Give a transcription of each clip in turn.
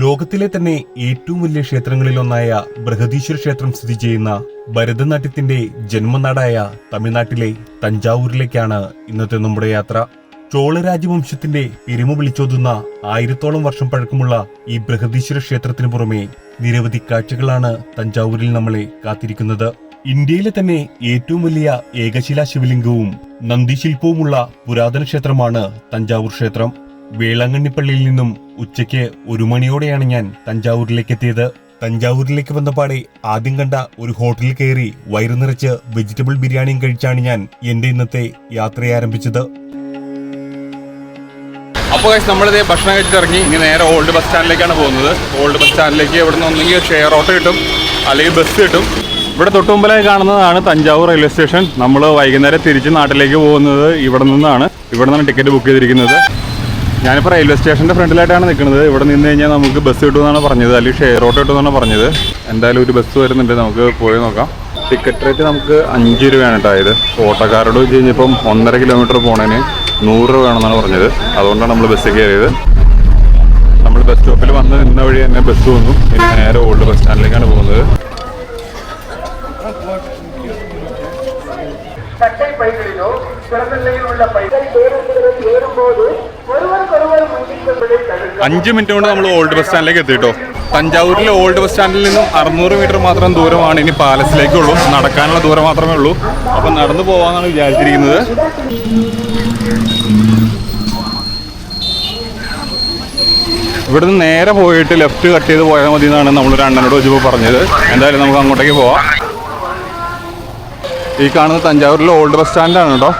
ലോകത്തിലെ തന്നെ ഏറ്റവും വലിയ ക്ഷേത്രങ്ങളിലൊന്നായ ബൃഹദീശ്വര ക്ഷേത്രം സ്ഥിതി ചെയ്യുന്ന ഭരതനാട്യത്തിന്റെ ജന്മനാടായ തമിഴ്നാട്ടിലെ തഞ്ചാവൂരിലേക്കാണ് ഇന്നത്തെ നമ്മുടെ യാത്ര. ചോള രാജവംശത്തിന്റെ പെരുമ വിളിച്ചോതുന്ന ആയിരത്തോളം വർഷം പഴക്കമുള്ള ഈ ബൃഹദീശ്വര ക്ഷേത്രത്തിന് പുറമെ നിരവധി കാഴ്ചകളാണ് തഞ്ചാവൂരിൽ നമ്മളെ കാത്തിരിക്കുന്നത്. ഇന്ത്യയിലെ തന്നെ ഏറ്റവും വലിയ ഏകശിലാ ശിവലിംഗവും നന്ദിശില്പവുമുള്ള പുരാതന ക്ഷേത്രമാണ് തഞ്ചാവൂർ ക്ഷേത്രം. വേളാങ്കണ്ണിപ്പള്ളിയിൽ നിന്നും ഉച്ചയ്ക്ക് ഒരു മണിയോടെയാണ് ഞാൻ തഞ്ചാവൂരിലേക്ക് എത്തിയത്. തഞ്ചാവൂരിലേക്ക് വന്നപാടെ ആദ്യം കണ്ട ഒരു ഹോട്ടലിൽ കയറി വയറു നിറച്ച് വെജിറ്റബിൾ ബിരിയാണിയും കഴിച്ചാണ് ഞാൻ എന്റെ ഇന്നത്തെ യാത്ര ആരംഭിച്ചത്. അപ്പോൾ നമ്മളിത് ഭക്ഷണം കഴിച്ചിട്ട് ഇറങ്ങി. ഇനി നേരെ ഓൾഡ് ബസ് സ്റ്റാൻഡിലേക്കാണ് പോകുന്നത്. ഓൾഡ് ബസ് സ്റ്റാൻഡിലേക്ക് ഇവിടെ നിന്ന് ഒന്നെങ്കിൽ ഷെയർ ഓട്ടോ കിട്ടും അല്ലെങ്കിൽ ബസ് കിട്ടും. ഇവിടെ തൊട്ട് മുമ്പിലായി കാണുന്നതാണ് തഞ്ചാവൂർ റെയിൽവേ സ്റ്റേഷൻ നമ്മൾ വൈകുന്നേരം തിരിച്ച് നാട്ടിലേക്ക് പോകുന്നത് ഇവിടെ നിന്നാണ്. ഇവിടെ നിന്നാണ് ടിക്കറ്റ് ബുക്ക് ചെയ്തിരിക്കുന്നത്. ഞാനിപ്പോൾ റെയിൽവേ സ്റ്റേഷന്റെ ഫ്രണ്ടിലായിട്ടാണ് നിൽക്കുന്നത് ഇവിടെ നിന്ന് കഴിഞ്ഞാൽ നമുക്ക് ബസ് കിട്ടുമെന്നാണ് പറഞ്ഞത്. അല്ലെങ്കിൽ ഷെയർ ഓട്ടോ കിട്ടുമെന്നാണ് പറഞ്ഞത്. എന്തായാലും ഒരു ബസ് വരുന്നുണ്ട്. നമുക്ക് പോയി നോക്കാം. ടിക്കറ്റ് റേറ്റ് നമുക്ക് അഞ്ച് രൂപയാണ് കേട്ടോ ഇത്. ഓട്ടോക്കാരോട് വെച്ച് കഴിഞ്ഞപ്പം ഒന്നര കിലോമീറ്റർ പോണതിന് നൂറ് രൂപ വേണമെന്നാണ് പറഞ്ഞത്. അതുകൊണ്ടാണ് നമ്മൾ ബസ്സിൽ കയറിയത്. നമ്മൾ ബസ് സ്റ്റോപ്പിൽ വന്ന് നിന്ന വഴി തന്നെ ബസ് വന്നു. ഇനി നേരെ ഓൾഡ് ബസ് സ്റ്റാൻഡിലേക്കാണ് പോകുന്നത്. சட்டை பைகளிலோ சிறந்த நிலையில் உள்ள பைகள் பேருந்துகளில் ஏறும்போது ஒருவருக்கொருவர் முந்திக்கொள்வதை தவிர்க்க അഞ്ച് മിനിറ്റ് കൊണ്ട് നമ്മൾ ഓൾഡ് ബസ് സ്റ്റാൻഡിലേക്ക് എത്തിയിട്ടോ തഞ്ചാവൂരിലെ ഓൾഡ് ബസ് സ്റ്റാൻഡിൽ നിന്നും അറുന്നൂറ് മീറ്റർ മാത്രം ദൂരമാണ് ഇനി പാലസിലേക്കുള്ളൂ നടക്കാനുള്ള ദൂരം മാത്രമേ ഉള്ളൂ അപ്പം നടന്നു പോകാമെന്നാണ് വിചാരിച്ചിരിക്കുന്നത് ഇവിടുന്ന് നേരെ പോയിട്ട് ലെഫ്റ്റ് കട്ട് ചെയ്ത് പോയാൽ മതി എന്നാണ് നമ്മളൊരു അണ്ണനോട് വെച്ചപ്പോൾ പറഞ്ഞത് എന്തായാലും നമുക്ക് അങ്ങോട്ടേക്ക് പോവാം ഈ കാണുന്ന തഞ്ചാവൂരിലെ ഓൾഡ് ബസ് സ്റ്റാൻഡിലാണ് കേട്ടോ.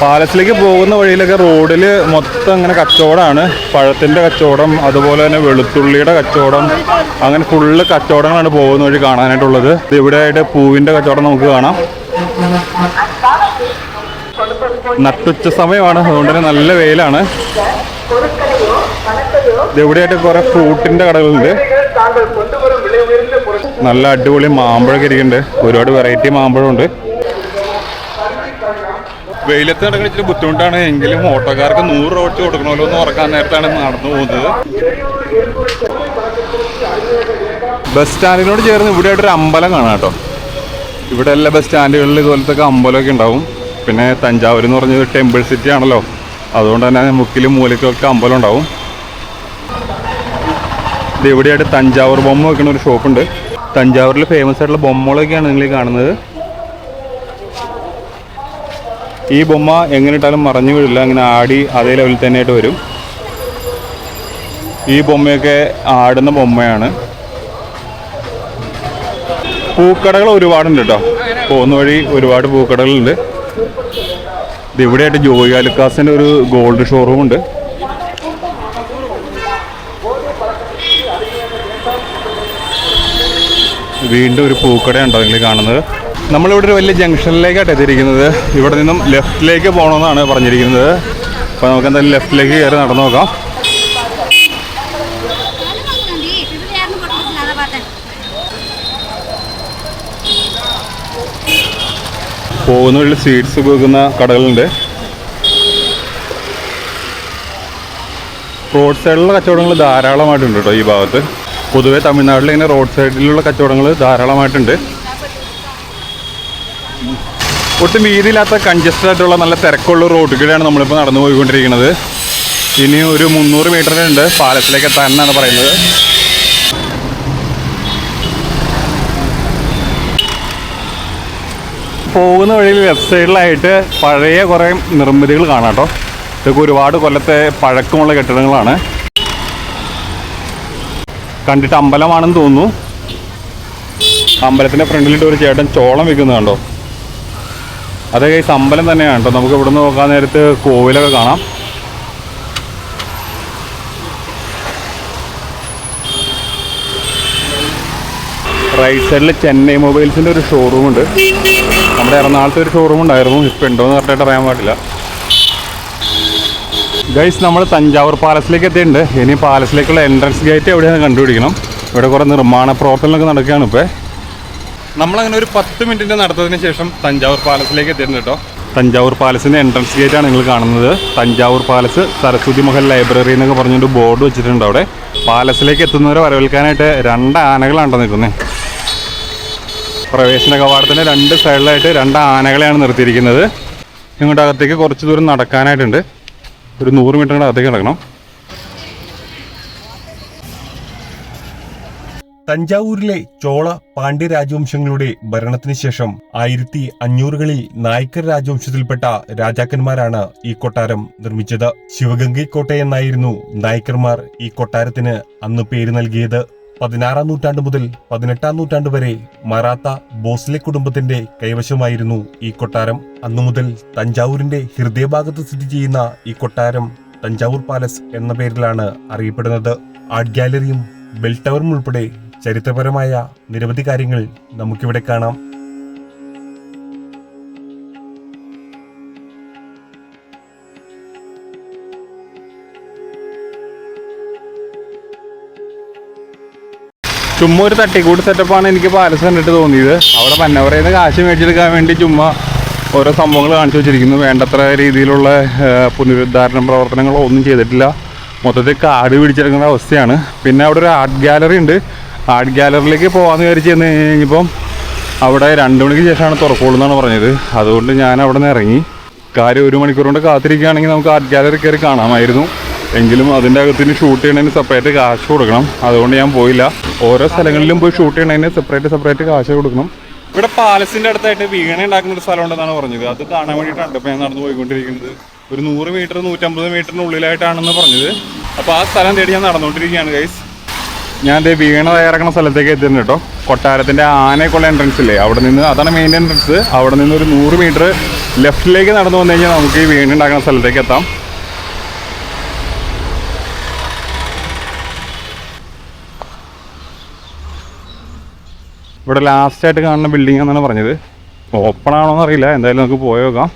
പാലസിലേക്ക് പോകുന്ന വഴിയിലൊക്കെ റോഡിൽ മൊത്തം അങ്ങനെ കച്ചവടമാണ്. പഴത്തിന്റെ കച്ചവടം അതുപോലെ തന്നെ വെളുത്തുള്ളിയുടെ കച്ചവടം അങ്ങനെ ഫുള്ള് കച്ചവടങ്ങളാണ് പോകുന്ന വഴി കാണാനായിട്ടുള്ളത്. ഇവിടെ ആയിട്ട് പൂവിന്റെ കച്ചവടം നമുക്ക് കാണാം. നട്ടുച്ച സമയമാണ്. അതുകൊണ്ട് തന്നെ നല്ല വെയിലാണ്. ഇതെവിടെയായിട്ട് കുറേ ഫ്രൂട്ടിന്റെ കടകളുണ്ട്. നല്ല അടിപൊളി മാമ്പഴൊക്കെ ഇരിക്കുന്നുണ്ട്. ഒരുപാട് വെറൈറ്റി മാമ്പഴമുണ്ട്. വെയിലത്ത് നടക്കുന്ന ഇച്ചിരി ബുദ്ധിമുട്ടാണ്. എങ്കിലും ഓട്ടോക്കാർക്ക് നൂറ് രൂപ വെച്ച് കൊടുക്കണമല്ലോ എന്ന് ഉറക്കാൻ നേരത്താണ് നടന്നു പോകുന്നത്. ബസ് സ്റ്റാൻഡിനോട് ചേർന്ന് ഇവിടെ ഒരു അമ്പലം കാണാം കേട്ടോ. ഇവിടെ എല്ലാ ബസ് സ്റ്റാൻഡുകളിൽ ഇതുപോലത്തെ അമ്പലമൊക്കെ ഉണ്ടാവും. പിന്നെ തഞ്ചാവൂർ എന്ന് പറഞ്ഞത് ടെമ്പിൾ സിറ്റി ആണല്ലോ. അതുകൊണ്ട് തന്നെ മുക്കിലും മൂലക്കൊക്കെ അമ്പലം ഉണ്ടാവും. ഇത് ഇവിടെയായിട്ട് തഞ്ചാവൂർ ബൊമ്മ വെക്കുന്ന ഒരു ഷോപ്പുണ്ട്. തഞ്ചാവൂരിൽ ഫേമസ് ആയിട്ടുള്ള ബൊമ്മകളൊക്കെയാണ് നിങ്ങൾ കാണുന്നത്. ഈ ബൊമ്മ എങ്ങനെ ഇട്ടാലും മറഞ്ഞു വീഴില്ല അങ്ങനെ ആടി അതേ ലെവലിൽ തന്നെ ആയിട്ട് വരും. ഈ ബൊമ്മയൊക്കെ ആടുന്ന ബൊമ്മയാണ്. പൂക്കടകൾ ഒരുപാടുണ്ട് കേട്ടോ. പോകുന്ന വഴി ഒരുപാട് പൂക്കടകളുണ്ട്. ഇത് ഇവിടെയായിട്ട് ജോയി അലുക്കാസിന്റെ ഒരു ഗോൾഡ് ഷോറൂം ഉണ്ട്. വീണ്ടും ഒരു പൂക്കട ഉണ്ടോ നിങ്ങൾ കാണുന്നത്? നമ്മളിവിടെ ഒരു വലിയ ജംഗ്ഷനിലേക്കാണ് എത്തിയിരിക്കുന്നത്. ഇവിടെ നിന്നും ലെഫ്റ്റിലേക്ക് പോകണമെന്നാണ് പറഞ്ഞിരിക്കുന്നത്. അപ്പോൾ നമുക്ക് എന്തായാലും ലെഫ്റ്റിലേക്ക് കയറി നടന്നു നോക്കാം. പോകുന്ന വഴി സ്വീറ്റ്സ് വിൽക്കുന്ന കടകളുണ്ട്. റോഡ് സൈഡിലുള്ള കച്ചവടങ്ങൾ ധാരാളമായിട്ടുണ്ട് കേട്ടോ ഈ ഭാഗത്ത്. പൊതുവേ തമിഴ്നാട്ടിൽ ഇങ്ങനെ റോഡ് സൈഡിലുള്ള കച്ചവടങ്ങൾ ധാരാളമായിട്ടുണ്ട്. ഒട്ടും വീതിയില്ലാത്ത കൺജസ്റ്റഡ് ആയിട്ടുള്ള നല്ല തിരക്കുള്ള റോഡുകളാണ് നമ്മളിപ്പോൾ നടന്നു പോയിക്കൊണ്ടിരിക്കുന്നത്. ഇനി ഒരു മുന്നൂറ് മീറ്റർ ഉണ്ട്. പാലത്തിലേക്ക് എത്താൻ എന്നാണ് പറയുന്നത്. പോകുന്ന വഴിയിൽ ലെഫ്റ്റ് സൈഡിലായിട്ട് പഴയ കുറേ നിർമ്മിതികൾ കാണാം കേട്ടോ. ഇതൊക്കെ ഒരുപാട് കൊല്ലത്തെ പഴക്കമുള്ള കെട്ടിടങ്ങളാണ്. കണ്ടിട്ട് അമ്പലമാണെന്ന് തോന്നുന്നു. അമ്പലത്തിന്റെ ഫ്രണ്ടിലിട്ട് ഒരു ചേട്ടൻ ചോളം വിൽക്കുന്നത് കണ്ടോ? അതേ കൈസ് അമ്പലം തന്നെയാണ് കേട്ടോ. നമുക്ക് ഇവിടുന്ന് നോക്കാൻ നേരത്ത് കോവിലൊക്കെ കാണാം. റൈറ്റ് സൈഡിൽ ചെന്നൈ മൊബൈൽസിന്റെ ഒരു ഷോറൂം ഉണ്ട്. നമ്മുടെ എറണാകുളത്ത് ഒരു ഷോറൂം ഉണ്ടായിരുന്നു. ഇപ്പം ഉണ്ടോ എന്ന് കറക്റ്റായിട്ട് അറിയാൻ പാടില്ല. ഗൈസ് നമ്മൾ തഞ്ചാവൂർ പാലസിലേക്ക് എത്തിയിട്ടുണ്ട്. ഇനി പാലസിലേക്കുള്ള എൻട്രൻസ് ഗേറ്റ് എവിടെയാണ് കണ്ടുപിടിക്കണം. ഇവിടെ കുറേ നിർമ്മാണ പ്രവർത്തനങ്ങളൊക്കെ നടക്കുകയാണ് ഇപ്പോൾ നമ്മളങ്ങനെ ഒരു പത്ത് മിനിറ്റിന്റെ നടത്തതിന് ശേഷം തഞ്ചാവൂർ പാലസിലേക്ക് എത്തിയിട്ടുണ്ട് കേട്ടോ. തഞ്ചാവൂർ പാലസിന്റെ എൻട്രൻസ് ഗേറ്റ് ആണ് നിങ്ങൾ കാണുന്നത്. തഞ്ചാവൂർ പാലസ് സരസ്വതി മഹൽ ലൈബ്രറി എന്നൊക്കെ പറഞ്ഞുകൊണ്ട് ബോർഡ് വെച്ചിട്ടുണ്ട് അവിടെ. പാലസിലേക്ക് എത്തുന്നവരെ വരവേൽക്കാനായിട്ട് രണ്ട് ആനകളാണ് നിൽക്കുന്നത് പ്രവേശന കവാടത്തിന്റെ രണ്ട് സൈഡിലായിട്ട് രണ്ട് ആനകളെയാണ് നിർത്തിയിരിക്കുന്നത്. ഇങ്ങോട്ട് അകത്തേക്ക് കുറച്ച് ദൂരം നടക്കാനായിട്ടുണ്ട്. ഒരു നൂറ് മീറ്റർ കൂടെ അകത്തേക്ക് നടക്കണം. തഞ്ചാവൂരിലെ ചോള പാണ്ഡ്യ രാജവംശങ്ങളുടെ ഭരണത്തിന് ശേഷം ആയിരത്തി അഞ്ഞൂറുകളിൽ നായ്ക്കർ രാജവംശത്തിൽപ്പെട്ട രാജാക്കന്മാരാണ് ഈ കൊട്ടാരം നിർമ്മിച്ചത്. ശിവഗംഗൈ കോട്ട എന്നായിരുന്നു നായ്ക്കർമാർ ഈ കൊട്ടാരത്തിന് അന്ന് പേര് നൽകിയത്. പതിനാറാം നൂറ്റാണ്ട് മുതൽ പതിനെട്ടാം നൂറ്റാണ്ട് വരെ മറാത്ത ബോസ്ലെ കുടുംബത്തിന്റെ കൈവശമായിരുന്നു ഈ കൊട്ടാരം. അന്നു മുതൽ തഞ്ചാവൂരിന്റെ ഹൃദയഭാഗത്ത് സ്ഥിതി ചെയ്യുന്ന ഈ കൊട്ടാരം തഞ്ചാവൂർ പാലസ് എന്ന പേരിലാണ് അറിയപ്പെടുന്നത്. ആർട്ട് ഗാലറിയും ബെൽ ടവറും ഉൾപ്പെടെ ചരിത്രപരമായ നിരവധി കാര്യങ്ങൾ നമുക്കിവിടെ കാണാം. ചുമ്മാ ഒരു തട്ടിക്കൂട്ട് സെറ്റപ്പാണ് എനിക്ക് പാലസ് കണ്ടിട്ട് തോന്നിയത്. അവിടെ പന്നവറയിൽ നിന്ന് കാശ് മേടിച്ചെടുക്കാൻ വേണ്ടി ചുമ്മാ ഓരോ സംഭവങ്ങൾ കാണിച്ചു വെച്ചിരിക്കുന്നു. വേണ്ടത്ര രീതിയിലുള്ള പുനരുദ്ധാരണ പ്രവർത്തനങ്ങളോ ഒന്നും ചെയ്തിട്ടില്ല. മൊത്തത്തിൽ കാട് പിടിച്ചെടുക്കുന്ന അവസ്ഥയാണ്. പിന്നെ അവിടെ ഒരു ആർട്ട് ഗാലറി ഉണ്ട്. ആർട്ട് ഗാലറിയിലേക്ക് പോകാമെന്ന് വിചാരിച്ച് ചെന്ന് കഴിഞ്ഞപ്പം അവിടെ രണ്ട് മണിക്ക് ശേഷമാണ് തുറക്കുള്ളൂ എന്നാണ് പറഞ്ഞത്. അതുകൊണ്ട് ഞാൻ അവിടെ നിന്ന് ഇറങ്ങി. കാര്യം ഒരു മണിക്കൂർ കൊണ്ട് കാത്തിരിക്കുകയാണെങ്കിൽ നമുക്ക് ആർട്ട് ഗാലറി കയറി കാണാമായിരുന്നു. എങ്കിലും അതിന്റെ അകത്തിന് ഷൂട്ട് ചെയ്യണതിന് സെപ്പറേറ്റ് കാശ് കൊടുക്കണം. അതുകൊണ്ട് ഞാൻ പോയില്ല. ഓരോ സ്ഥലങ്ങളിലും പോയി ഷൂട്ട് ചെയ്യണതിന് സെപ്പറേറ്റ് സെപ്പറേറ്റ് കാശ് കൊടുക്കണം. ഇവിടെ പാലസിന്റെ അടുത്തായിട്ട് വീണ ഉണ്ടാക്കുന്ന ഒരു സ്ഥലം ഉണ്ടെന്നാണ് പറഞ്ഞത്. അത് കാണാൻ വേണ്ടിയിട്ടാണ് ഇപ്പോൾ ഞാൻ നടന്നു പോയിക്കൊണ്ടിരിക്കുന്നത്. ഒരു നൂറ് മീറ്റർ നൂറ്റമ്പത് മീറ്ററിനുള്ളിലായിട്ടാണെന്ന് പറഞ്ഞത്. അപ്പോൾ ആ സ്ഥലം തേടി ഞാൻ നടന്നുകൊണ്ടിരിക്കുകയാണ് ഗൈസ് ഞാൻ ദേ വീണ തയ്യാറാക്കുന്ന സ്ഥലത്തേക്ക് എത്തിയിരുന്നു കേട്ടോ. കൊട്ടാരത്തിന്റെ ആനയ്ക്കുള്ള എൻട്രൻസ് ഇല്ലേ? അവിടെ നിന്ന് അതാണ് മെയിൻ എൻട്രൻസ് അവിടെ നിന്ന് ഒരു നൂറ് മീറ്റർ ലെഫ്റ്റിലേക്ക് നടന്നു വന്നു കഴിഞ്ഞാൽ നമുക്ക് ഈ വീണ ഉണ്ടാക്കുന്ന സ്ഥലത്തേക്ക് എത്താം. ഇവിടെ ലാസ്റ്റായിട്ട് കാണുന്ന ബിൽഡിംഗ് എന്നാണ് പറഞ്ഞത്. ഓപ്പൺ ആണോ എന്നറിയില്ല എന്തായാലും നമുക്ക് പോയി നോക്കാം.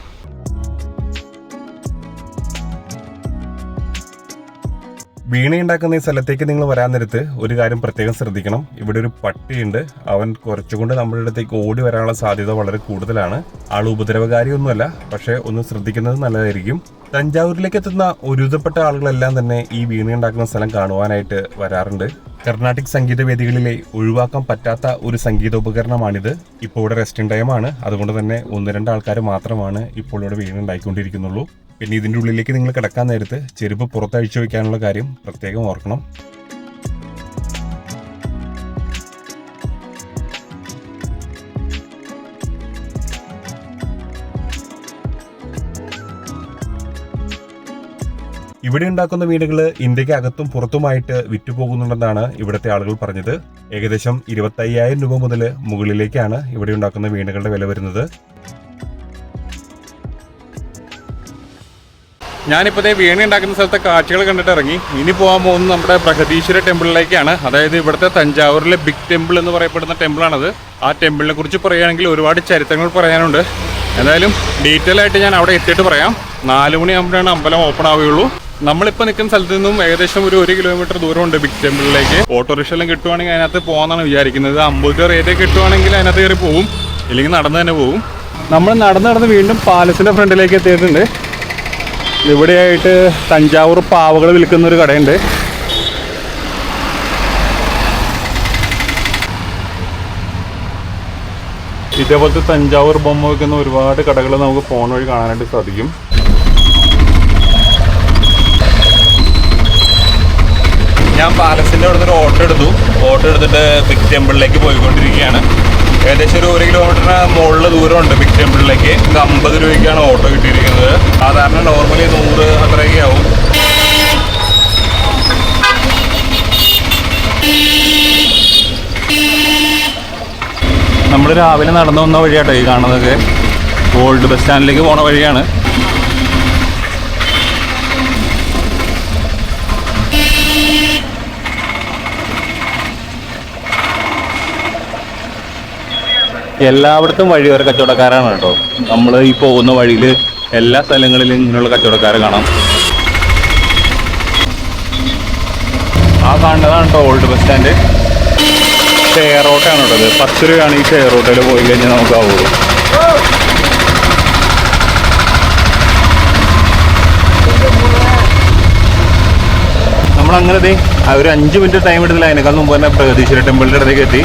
വീണയുണ്ടാക്കുന്ന ഈ സ്ഥലത്തേക്ക് നിങ്ങൾ വരാൻ നേരത്ത് ഒരു കാര്യം പ്രത്യേകം ശ്രദ്ധിക്കണം. ഇവിടെ ഒരു പട്ടിയുണ്ട്. അവൻ കുറച്ചുകൊണ്ട് നമ്മുടെ അടുത്തേക്ക് ഓടി വരാനുള്ള സാധ്യത വളരെ കൂടുതലാണ്. ആൾ ഉപദ്രവകാരിയൊന്നുമല്ല പക്ഷെ ഒന്ന് ശ്രദ്ധിക്കുന്നത് നല്ലതായിരിക്കും. തഞ്ചാവൂരിലേക്ക് എത്തുന്ന ഒരുതപ്പെട്ട ആളുകളെല്ലാം തന്നെ ഈ വീണയുണ്ടാക്കുന്ന സ്ഥലം കാണുവാനായിട്ട് വരാറുണ്ട്. കർണാട്ടിക് സംഗീത വേദികളിലെ ഒഴിവാക്കാൻ പറ്റാത്ത ഒരു സംഗീതോപകരണമാണിത് ഇപ്പോൾ ഇവിടെ റെസ്റ്റിംഗ് ടൈമാണ് അതുകൊണ്ട് തന്നെ ഒന്ന് രണ്ട് ആൾക്കാർ മാത്രമാണ് ഇപ്പോൾ ഇവിടെ വീണ് ഉണ്ടായിക്കൊണ്ടിരിക്കുന്നുള്ളൂ പിന്നെ ഇതിന്റെ ഉള്ളിലേക്ക് നിങ്ങൾ കിടക്കാൻ നേരത്ത് ചെരുപ്പ് പുറത്തഴിച്ചു വയ്ക്കാനുള്ള കാര്യം പ്രത്യേകം ഓർക്കണം. ഇവിടെ ഉണ്ടാക്കുന്ന വീടുകൾ ഇന്ത്യയ്ക്ക് അകത്തും പുറത്തുമായിട്ട് വിറ്റുപോകുന്നുണ്ടെന്നാണ് ഇവിടുത്തെ ആളുകൾ പറഞ്ഞത്. ഏകദേശം ഇരുപത്തയ്യായിരം രൂപ മുതൽ മുകളിലേക്കാണ് ഇവിടെ ഉണ്ടാക്കുന്ന വീടുകളുടെ വില വരുന്നത്. ഞാനിപ്പോൾ ദേ വീണ ഉണ്ടാക്കുന്ന സ്ഥലത്തെ കാഴ്ചകൾ കണ്ടിട്ട് ഇറങ്ങി. ഇനി പോകാൻ പോകുന്നത് നമ്മുടെ പ്രഹദീശ്വര ടെമ്പിളിലേക്കാണ്. അതായത് ഇവിടുത്തെ തഞ്ചാവൂരിലെ ബിഗ് ടെമ്പിൾ എന്ന് പറയപ്പെടുന്ന ടെമ്പിളാണത്. ആ ടെമ്പിളിനെ കുറിച്ച് പറയുകയാണെങ്കിൽ ഒരുപാട് ചരിത്രങ്ങൾ പറയാനുണ്ട്. എന്തായാലും ഡീറ്റെയിൽ ആയിട്ട് ഞാൻ അവിടെ എത്തിയിട്ട് പറയാം. നാല് മണിയാകുമ്പോഴാണ് അമ്പലം ഓപ്പൺ ആവുകയുള്ളൂ. നമ്മളിപ്പോൾ നിൽക്കുന്ന സ്ഥലത്ത് നിന്നും ഏകദേശം ഒരു ഒരു കിലോമീറ്റർ ദൂരമുണ്ട് ബിഗ് ടെമ്പിളിലേക്ക് ഓട്ടോറിക്ഷയെല്ലാം കിട്ടുവാണെങ്കിൽ അതിനകത്ത് പോകാമെന്നാണ് വിചാരിക്കുന്നത്. അമ്പത് രൂപ റേറ്റ് കിട്ടുവാണെങ്കിൽ അതിനകത്ത് കയറി പോകും ഇല്ലെങ്കിൽ നടന്ന് തന്നെ പോകും നമ്മൾ നടന്ന് നടന്ന് വീണ്ടും പാലസിന്റെ ഫ്രണ്ടിലേക്ക് എത്തിയിട്ടുണ്ട്. ഇവിടെയായിട്ട് തഞ്ചാവൂർ പാവകൾ വിൽക്കുന്ന ഒരു കടയുണ്ട്. ഇതേപോലത്തെ തഞ്ചാവൂർ ബൊമ്മ വെക്കുന്ന ഒരുപാട് കടകൾ നമുക്ക് ഫോൺ വഴി കാണാനായിട്ട് സാധിക്കും. ഞാൻ പാലസിന്റെ അവിടെ ഒരു ഓട്ടോ എടുത്തു. ഓട്ടോ എടുത്തിട്ട് ബിഗ് ടെമ്പിളിലേക്ക് പോയിക്കൊണ്ടിരിക്കുകയാണ്. ഏകദേശം ഒരു ഒരു കിലോമീറ്ററിന് മുകളിൽ ദൂരമുണ്ട്. ബിഗ് ടെമ്പിളിലേക്ക് നമുക്ക് അമ്പത് രൂപയ്ക്കാണ് ഓട്ടോ കിട്ടിയിരിക്കുന്നത്. സാധാരണ നോർമലി നൂറ് അത്രയൊക്കെ ആവും. നമ്മൾ രാവിലെ നടന്നു വന്ന വഴിയാട്ടോ ഈ കാണുന്നതൊക്കെ ഗോൾഡ് ബസ് സ്റ്റാൻഡിലേക്ക് പോണ വഴിയാണ്. എല്ലായിടത്തും വഴി ഒരു കച്ചവടക്കാരാണ് കേട്ടോ. നമ്മൾ ഈ പോകുന്ന വഴിയിൽ എല്ലാ സ്ഥലങ്ങളിലും ഇങ്ങനെയുള്ള കച്ചവടക്കാരെ കാണാം. ആ കാണുന്നതാണ് കേട്ടോ old bus stand share auto ആണ് പത്ത് രൂപയാണ് ഈ ഷെയർ ഓട്ടോയിൽ പോയി കഴിഞ്ഞാൽ നമുക്കാവുള്ളൂ നമ്മളങ്ങനെ ഒരു അഞ്ച് മിനിറ്റ് ടൈം എടുത്തില്ല. അതിനേക്കാൾ മുമ്പ് തന്നെ പ്രഗതീശ്വര ടെമ്പിളിന്റെ അടുത്തേക്ക് എത്തി.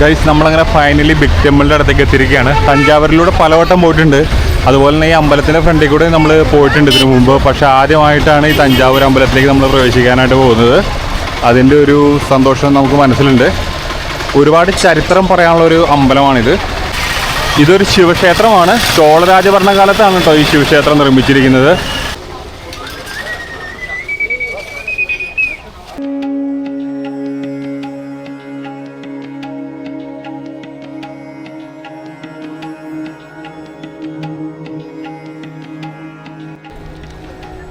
ഗൈസ് നമ്മളങ്ങനെ ഫൈനലി ബിഗ് ടെമ്പിളിന്റെ അടുത്തേക്ക് എത്തിയിരിക്കുകയാണ്. തഞ്ചാവൂരിലൂടെ പലവട്ടം പോയിട്ടുണ്ട്. അതുപോലെ തന്നെ ഈ അമ്പലത്തിന്റെ ഫ്രണ്ടിൽ കൂടെ നമ്മൾ പോയിട്ടുണ്ട് ഇതിനു മുമ്പ്. പക്ഷേ ആദ്യമായിട്ടാണ് ഈ തഞ്ചാവൂർ അമ്പലത്തിലേക്ക് നമ്മൾ പ്രവേശിക്കാനായിട്ട് പോകുന്നത്. അതിന്റെ ഒരു സന്തോഷം നമുക്ക് മനസ്സിലുണ്ട്. ഒരുപാട് ചരിത്രം പറയാനുള്ള ഒരു അമ്പലമാണിത്. ഇതൊരു ശിവക്ഷേത്രമാണ്. ചോളരാജഭരണകാലത്താണ് കേട്ടോ ഈ ശിവക്ഷേത്രം നിർമ്മിച്ചിരിക്കുന്നത്.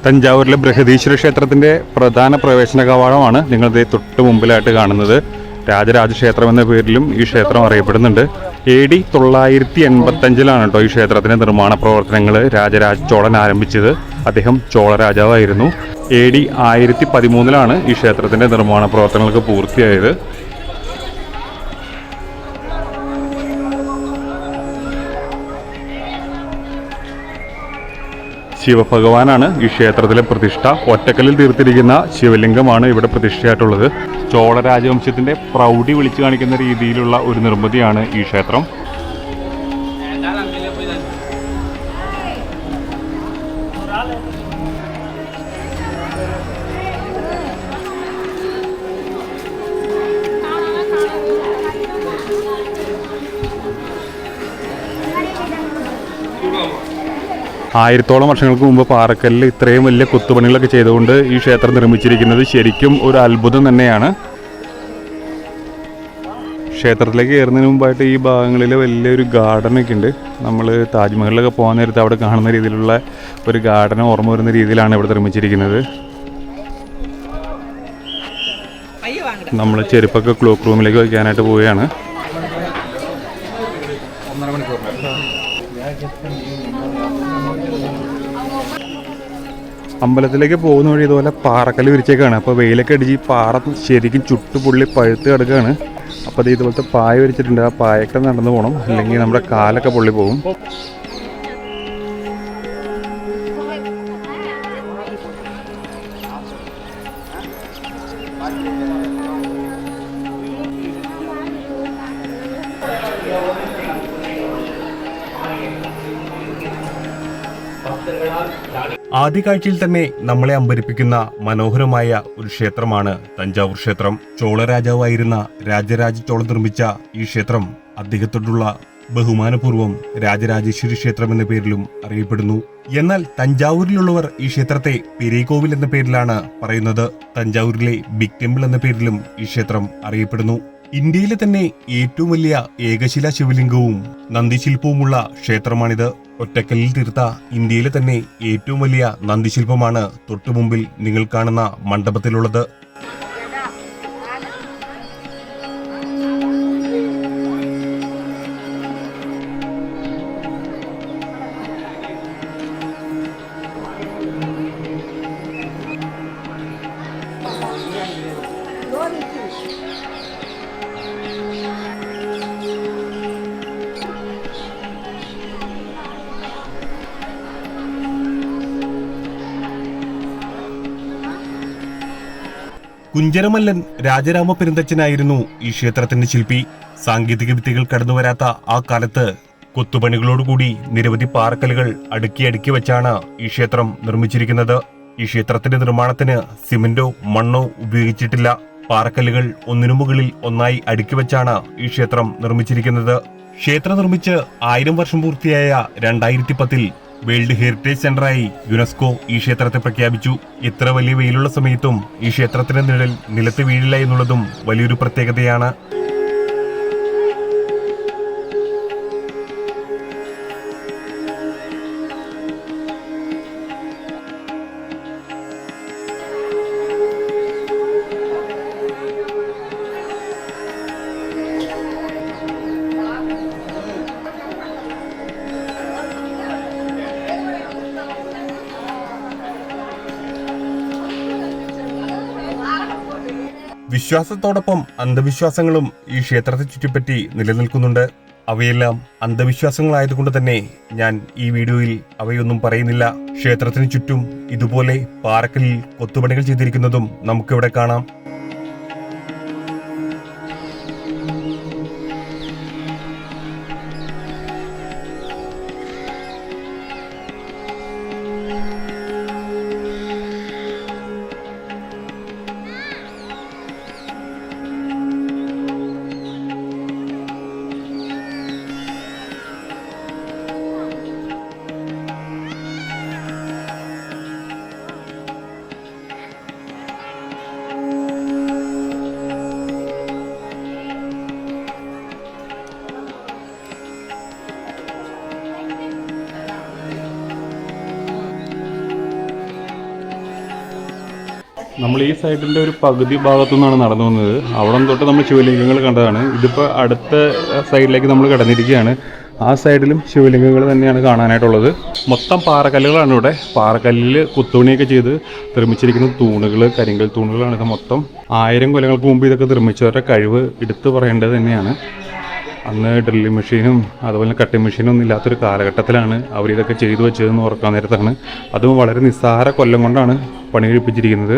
തഞ്ചാവൂരിലെ ബൃഹദീശ്വര ക്ഷേത്രത്തിന്റെ പ്രധാന പ്രവേശന കവാടമാണ് നിങ്ങളുടെ തൊട്ട് മുമ്പിലായിട്ട് കാണുന്നത്. രാജരാജ ക്ഷേത്രം എന്ന പേരിലും ഈ ക്ഷേത്രം അറിയപ്പെടുന്നുണ്ട്. എ ഡി തൊള്ളായിരത്തി എൺപത്തഞ്ചിലാണ് കേട്ടോ ഈ ക്ഷേത്രത്തിന്റെ നിർമ്മാണ പ്രവർത്തനങ്ങൾ രാജരാജ ചോളൻ ആരംഭിച്ചത്. അദ്ദേഹം ചോള രാജാവായിരുന്നു. എ ഡി ആയിരത്തി പതിമൂന്നിലാണ് ഈ ക്ഷേത്രത്തിന്റെ നിർമ്മാണ പ്രവർത്തനങ്ങൾക്ക് പൂർത്തിയായത്. ശിവഭഗവാനാണ് ഈ ക്ഷേത്രത്തിലെ പ്രതിഷ്ഠ. ഒറ്റക്കല്ലിൽ തീർത്തിരിക്കുന്ന ശിവലിംഗമാണ് ഇവിടെ പ്രതിഷ്ഠയായിട്ടുള്ളത്. ചോള രാജവംശത്തിന്റെ പ്രൗഢി വിളിച്ചു കാണിക്കുന്ന രീതിയിലുള്ള ഒരു നിർമ്മിതിയാണ് ഈ ക്ഷേത്രം. ആയിരത്തോളം വർഷങ്ങൾക്ക് മുമ്പ് പാറക്കല്ലിൽ ഇത്രയും വലിയ കൊത്തുപണികളൊക്കെ ചെയ്തുകൊണ്ട് ഈ ക്ഷേത്രം നിർമ്മിച്ചിരിക്കുന്നത് ശരിക്കും ഒരു അത്ഭുതം തന്നെയാണ്. ക്ഷേത്രത്തിലേക്ക് കയറുന്നതിന് മുമ്പായിട്ട് ഈ ഭാഗങ്ങളിൽ വലിയൊരു ഗാർഡനൊക്കെ ഉണ്ട്. നമ്മൾ താജ്മഹലിലൊക്കെ പോകാൻ നേരത്ത് അവിടെ കാണുന്ന രീതിയിലുള്ള ഒരു ഗാർഡൻ ഓർമ്മ വരുന്ന രീതിയിലാണ് ഇവിടെ നിർമ്മിച്ചിരിക്കുന്നത്. നമ്മൾ ചെരുപ്പൊക്കെ ക്ലോക്ക് റൂമിലേക്ക് വയ്ക്കാനായിട്ട് പോവുകയാണ്. അമ്പലത്തിലേക്ക് പോകുന്ന വഴി ഇതുപോലെ പാറക്കല്ല് വിരിച്ചേക്കാണ്. അപ്പോൾ വെയിലൊക്കെ അടിച്ച് ഈ പാറ ശരിക്കും ചുട്ടുപൊള്ളി പഴുത്ത് കിടക്കുകയാണ് അപ്പോൾ ഇതുപോലത്തെ പായ വിരിച്ചിട്ടുണ്ട്. ആ പായൊക്കെ നടന്നു പോകണം അല്ലെങ്കിൽ നമ്മുടെ കാലൊക്കെ പൊള്ളി പോകും. ആദ്യ കാഴ്ചയിൽ തന്നെ നമ്മളെ അമ്പരിപ്പിക്കുന്ന മനോഹരമായ ഒരു ക്ഷേത്രമാണ് തഞ്ചാവൂർ ക്ഷേത്രം. ചോള രാജാവായിരുന്ന രാജരാജ ചോള നിർമ്മിച്ച ഈ ക്ഷേത്രം അദ്ദേഹത്തോടുള്ള ബഹുമാനപൂർവം രാജരാജേശ്വരി ക്ഷേത്രം എന്ന പേരിലും അറിയപ്പെടുന്നു. എന്നാൽ തഞ്ചാവൂരിലുള്ളവർ ഈ ക്ഷേത്രത്തെ പെരേകോവിൽ എന്ന പേരിലാണ് പറയുന്നത്. തഞ്ചാവൂരിലെ ബിഗ് ടെമ്പിൾ എന്ന പേരിലും ഈ ക്ഷേത്രം അറിയപ്പെടുന്നു. ഇന്ത്യയിലെ തന്നെ ഏറ്റവും വലിയ ഏകശില ശിവലിംഗവും നന്ദിശില്പവുമുള്ള ക്ഷേത്രമാണിത്. ഒറ്റക്കല്ലിൽ തീർത്ത ഇന്ത്യയിലെ തന്നെ ഏറ്റവും വലിയ നന്ദിശില്പമാണ് തൊട്ടുമുമ്പിൽ നിങ്ങൾ കാണുന്ന മണ്ഡപത്തിലുള്ളത്. കുഞ്ചരമല്ലൻ രാജരാമ പെരുന്തച്ചനായിരുന്നു ഈ ക്ഷേത്രത്തിന്റെ ശില്പി. സാങ്കേതിക വിദ്യകൾ കടന്നുവരാത്ത ആ കാലത്ത് കൊത്തുപണികളോടുകൂടി നിരവധി പാറക്കലുകൾ അടുക്കി അടുക്കി വെച്ചാണ് ഈ ക്ഷേത്രം നിർമ്മിച്ചിരിക്കുന്നത്. ഈ ക്ഷേത്രത്തിന്റെ നിർമ്മാണത്തിന് സിമന്റോ മണ്ണോ ഉപയോഗിച്ചിട്ടില്ല. പാറക്കല്ലുകൾ ഒന്നിനു മുകളിൽ ഒന്നായി അടുക്കി വെച്ചാണ് ഈ ക്ഷേത്രം നിർമ്മിച്ചിരിക്കുന്നത്. ക്ഷേത്രം നിർമ്മിച്ച് ആയിരം വർഷം പൂർത്തിയായ രണ്ടായിരത്തി പത്തിൽ വേൾഡ് ഹെറിറ്റേജ് സെന്ററായി യുനെസ്കോ ഈ ക്ഷേത്രത്തെ പ്രഖ്യാപിച്ചു. ഇത്ര വലിയ വെയിലുള്ള സമയത്തും ഈ ക്ഷേത്രത്തിന്റെ നിഴൽ നിലത്ത് വീഴില്ല എന്നുള്ളതും വലിയൊരു പ്രത്യേകതയാണ്. വിശ്വാസത്തോടൊപ്പം അന്ധവിശ്വാസങ്ങളും ഈ ക്ഷേത്രത്തെ ചുറ്റിപ്പറ്റി നിലനിൽക്കുന്നുണ്ട്. അവയെല്ലാം അന്ധവിശ്വാസങ്ങളായതുകൊണ്ട് തന്നെ ഞാൻ ഈ വീഡിയോയിൽ അവയൊന്നും പറയുന്നില്ല. ക്ഷേത്രത്തിന് ചുറ്റും ഇതുപോലെ പാറക്കലിൽ കൊത്തുപണികൾ ചെയ്തിരിക്കുന്നതും നമുക്കിവിടെ കാണാം. നമ്മൾ ഈ സൈഡിന്റെ ഒരു പകുതി ഭാഗത്തു നിന്നാണ് നടന്നു വന്നത്. അവിടെ തൊട്ട് നമ്മൾ ശിവലിംഗങ്ങൾ കണ്ടതാണ്. ഇതിപ്പോൾ അടുത്ത സൈഡിലേക്ക് നമ്മൾ കിടന്നിരിക്കുകയാണ്. ആ സൈഡിലും ശിവലിംഗങ്ങൾ തന്നെയാണ് കാണാനായിട്ടുള്ളത്. മൊത്തം പാറക്കല്ലുകളാണ് ഇവിടെ. പാറക്കല്ലിൽ കുത്തുണിയൊക്കെ ചെയ്ത് നിർമ്മിച്ചിരിക്കുന്ന തൂണുകൾ കരിങ്കൽ തൂണുകളാണ് ഇത് മൊത്തം. ആയിരം കൊല്ലങ്ങൾക്ക് മുമ്പ് ഇതൊക്കെ നിർമ്മിച്ചവരുടെ കഴിവ് എടുത്തു പറയേണ്ടത് തന്നെയാണ്. അന്ന് ഡ്രില്ലിംഗ് മെഷീനും അതുപോലെ കട്ടിംഗ് മെഷീനും ഒന്നും ഇല്ലാത്തൊരു കാലഘട്ടത്തിലാണ് അവർ ഇതൊക്കെ ചെയ്തു വെച്ചതെന്ന് ഓർക്കാൻ നേരത്താണ്. അതും വളരെ നിസ്സാര കൊല്ലം കൊണ്ടാണ് പണി കഴിപ്പിച്ചിരിക്കുന്നത്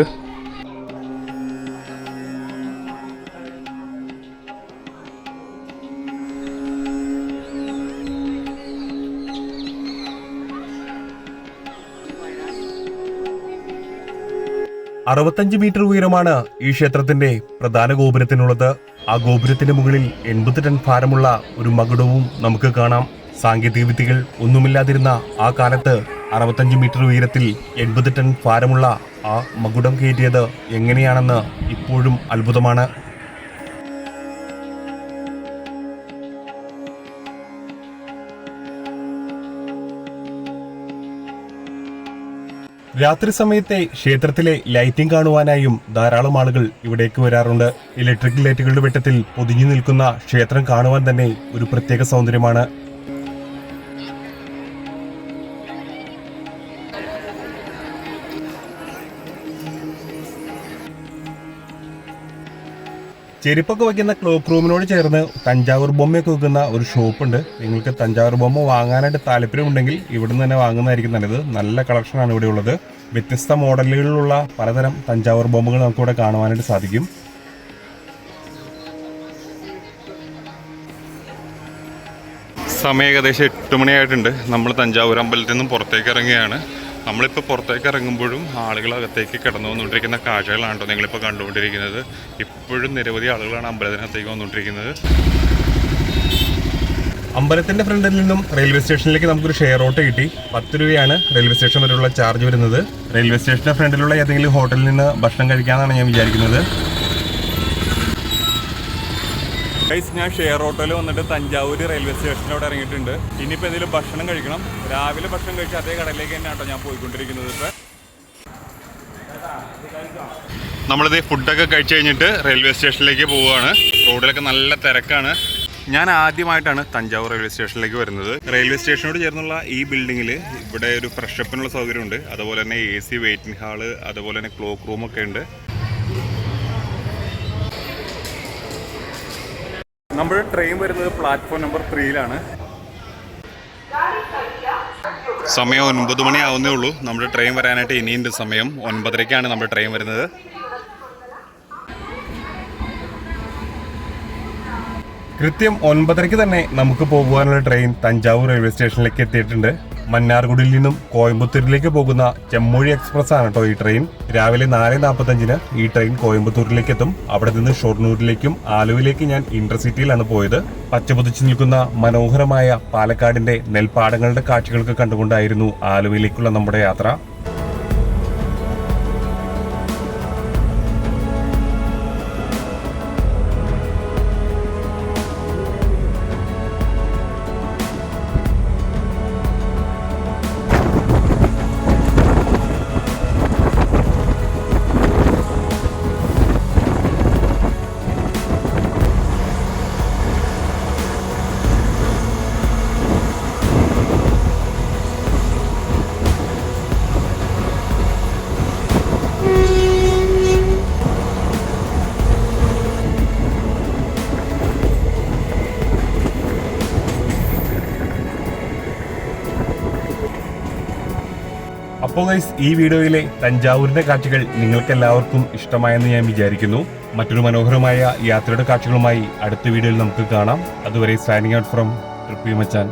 അറുപത്തഞ്ച് മീറ്റർ ഉയരമാണ് ഈ ക്ഷേത്രത്തിന്റെ പ്രധാന ഗോപുരത്തിനുള്ളത്. ആ ഗോപുരത്തിന്റെ മുകളിൽ എൺപത് ടൺ ഭാരമുള്ള ഒരു മകുടവും നമുക്ക് കാണാം. സാങ്കേതിക വിദ്യകൾ ഒന്നുമില്ലാതിരുന്ന ആ കാലത്ത് അറുപത്തഞ്ച് മീറ്റർ ഉയരത്തിൽ എൺപത് ടൺ ഭാരമുള്ള ആ മകുടം കയറ്റിയത് എങ്ങനെയാണെന്ന് ഇപ്പോഴും അത്ഭുതമാണ്. രാത്രി സമയത്തെ ക്ഷേത്രത്തിലെ ലൈറ്റിംഗ് കാണുവാനായും ധാരാളം ആളുകൾ ഇവിടേക്ക് വരാറുണ്ട്. ഇലക്ട്രിക് ലൈറ്റുകളുടെ വെട്ടത്തിൽ പൊതിഞ്ഞു നിൽക്കുന്ന ക്ഷേത്രം കാണുവാൻ തന്നെ ഒരു പ്രത്യേക സൗന്ദര്യമാണ്. ചെരുപ്പൊക്കെ വയ്ക്കുന്ന ക്ലോക്ക് റൂമിനോട് ചേർന്ന് തഞ്ചാവൂർ ബൊമ്മയൊക്കെ വെക്കുന്ന ഒരു ഷോപ്പുണ്ട്. നിങ്ങൾക്ക് തഞ്ചാവൂർ ബൊമ്മ വാങ്ങാനായിട്ട് താല്പര്യമുണ്ടെങ്കിൽ ഇവിടുന്ന് തന്നെ വാങ്ങുന്നതായിരിക്കും നല്ലത്. നല്ല കളക്ഷനാണ് ഇവിടെ ഉള്ളത്. വ്യത്യസ്ത മോഡലുകളിലുള്ള പലതരം തഞ്ചാവൂർ ബോംബുകൾ നമുക്കിവിടെ കാണുവാനായിട്ട് സാധിക്കും. സമയം ഏകദേശം എട്ട് മണിയായിട്ടുണ്ട്. നമ്മൾ തഞ്ചാവൂർ അമ്പലത്തിൽ നിന്നും പുറത്തേക്ക് ഇറങ്ങുകയാണ്. നമ്മളിപ്പോൾ പുറത്തേക്ക് ഇറങ്ങുമ്പോഴും ആളുകൾ അകത്തേക്ക് കിടന്നു വന്നുകൊണ്ടിരിക്കുന്ന കാഴ്ചകളാണ് കേട്ടോ നിങ്ങളിപ്പോൾ കണ്ടുകൊണ്ടിരിക്കുന്നത്. ഇപ്പോഴും നിരവധി ആളുകളാണ് അമ്പലത്തിനകത്തേക്ക് വന്നുകൊണ്ടിരിക്കുന്നത്. അമ്പലത്തിന്റെ ഫ്രണ്ടിൽ നിന്നും റെയിൽവേ സ്റ്റേഷനിലേക്ക് നമുക്കൊരു ഷെയർ ഓട്ടോ കിട്ടി. പത്ത് രൂപയാണ് റെയിൽവേ സ്റ്റേഷൻ വരെയുള്ള ചാർജ് വരുന്നത്. റെയിൽവേ സ്റ്റേഷന്റെ ഫ്രണ്ടിലുള്ള ഏതെങ്കിലും ഹോട്ടലിൽ നിന്ന് ഭക്ഷണം കഴിക്കാമെന്നാണ് ഞാൻ വിചാരിക്കുന്നത്. ഗൈസ് ഞാൻ ഷെയർ ഓട്ടോയിൽ വന്നിട്ട് തഞ്ചാവൂർ റെയിൽവേ സ്റ്റേഷനിലോട്ട് ഇറങ്ങിയിട്ടുണ്ട്. ഇനിയിപ്പോൾ എന്തെങ്കിലും ഭക്ഷണം കഴിക്കണം. രാവിലെ ഭക്ഷണം കഴിച്ച് അതേ കടയിലേക്ക് തന്നെയാണ് കേട്ടോ ഞാൻ പോയിക്കൊണ്ടിരിക്കുന്നത് ഇപ്പോൾ നമ്മളിത് ഫുഡൊക്കെ കഴിച്ച് കഴിഞ്ഞിട്ട് റെയിൽവേ സ്റ്റേഷനിലേക്ക് പോവുകയാണ്. റോഡിലൊക്കെ നല്ല തിരക്കാണ്. ഞാൻ ആദ്യമായിട്ടാണ് തഞ്ചാവൂർ റെയിൽവേ സ്റ്റേഷനിലേക്ക് വരുന്നത്. റെയിൽവേ സ്റ്റേഷനോട് ചേർന്നുള്ള ഈ ബിൽഡിങ്ങിൽ ഇവിടെ ഒരു ഫ്രഷപ്പിനുള്ള സൗകര്യമുണ്ട്. അതുപോലെ തന്നെ എ സി വെയിറ്റിംഗ് ഹാൾ അതുപോലെ തന്നെ ക്ലോക്ക് റൂമൊക്കെ ഉണ്ട്. നമ്മുടെ ട്രെയിൻ വരുന്നത് പ്ലാറ്റ്ഫോം നമ്പർ ത്രീയിലാണ് സമയം ഒൻപത് മണി ആവുന്നേ ഉള്ളൂ. നമ്മുടെ ട്രെയിൻ വരാനായിട്ട് ഇനിയുണ്ട് സമയം. ഒൻപതരയ്ക്കാണ് നമ്മുടെ ട്രെയിൻ വരുന്നത്. കൃത്യം ഒൻപതരയ്ക്ക് തന്നെ നമുക്ക് പോകുവാനുള്ള ട്രെയിൻ തഞ്ചാവൂർ റെയിൽവേ സ്റ്റേഷനിലേക്ക് എത്തിയിട്ടുണ്ട്. മന്നാർഗുഡിയിൽ നിന്നും കോയമ്പത്തൂരിലേക്ക് പോകുന്ന ചെമ്മൊഴി എക്സ്പ്രസ് ആണ് കേട്ടോ ഈ ട്രെയിൻ. രാവിലെ നാല് നാൽപ്പത്തഞ്ചിന് ഈ ട്രെയിൻ കോയമ്പത്തൂരിലേക്ക് എത്തും. അവിടെ നിന്ന് ഷൊർണൂരിലേക്കും ആലുവയിലേക്ക് ഞാൻ ഇന്റർസിറ്റിയിലാണ് പോയത്. പച്ചപുതിച്ചു നിൽക്കുന്ന മനോഹരമായ പാലക്കാടിന്റെ നെൽപ്പാടങ്ങളുടെ കാഴ്ചകളൊക്കെ കണ്ടുകൊണ്ടായിരുന്നു ആലുവയിലേക്കുള്ള നമ്മുടെ യാത്ര. അപ്പോൾ ഗൈസ് ഈ വീഡിയോയിലെ തഞ്ചാവൂരിന്റെ കാഴ്ചകൾ നിങ്ങൾക്ക് എല്ലാവർക്കും ഇഷ്ടമായെന്ന് ഞാൻ വിചാരിക്കുന്നു. മറ്റൊരു മനോഹരമായ യാത്രയുടെ കാഴ്ചകളുമായി അടുത്ത വീഡിയോയിൽ നമുക്ക് കാണാം. അതുവരെ signing out from trippy Machan